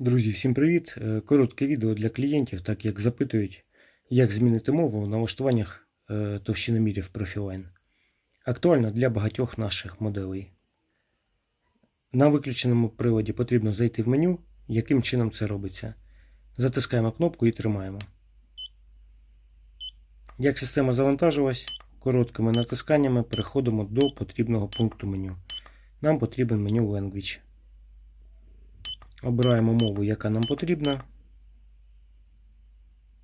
Друзі, всім привіт! Е, Коротке відео для клієнтів, так як запитують, як змінити мову в налаштуваннях е, товщиномірів Profiline. Актуально для багатьох наших моделей. На виключеному приладі потрібно зайти в меню, яким чином це робиться. Затискаємо кнопку і тримаємо. Як система завантажилась, короткими натисканнями переходимо до потрібного пункту меню. Нам потрібен меню Language. Обираємо мову, яка нам потрібна.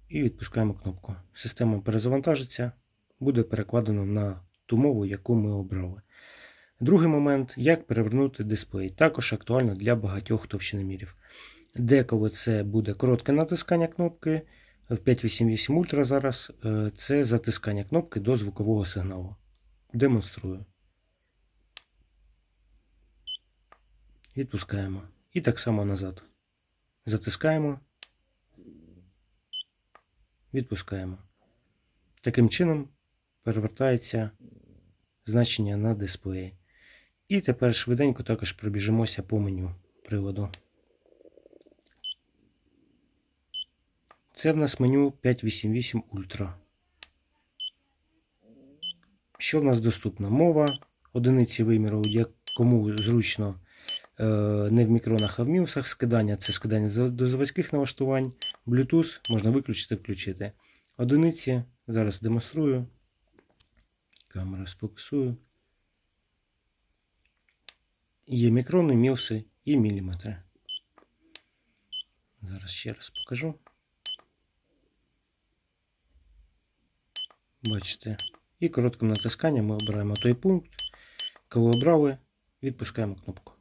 І відпускаємо кнопку. Система перезавантажиться, буде перекладено на ту мову, яку ми обрали. Другий момент, як перевернути дисплей. Також актуально для багатьох товщиномірів. Деколи це буде коротке натискання кнопки. В 588 Ultra зараз е, це затискання кнопки до звукового сигналу. Демонструю. Відпускаємо. І так само назад. Затискаємо. Відпускаємо. Таким чином перевертається значення на дисплеї. І тепер швиденько також пробіжимося по меню приладу. Це в нас меню 588 Ultra. Що в нас доступно? Мова, одиниці виміру, як кому зручно не в мікронах, а в міусах. Скидання це скидання до заводських налаштувань. Bluetooth можна виключити, включити. Одиниці. Зараз демонструю. Камера сфокусую. Є мікрони, мілси і міліметри. Зараз ще раз покажу. Бачите. І коротким натисканням ми обираємо той пункт. Коли обрали, відпускаємо кнопку.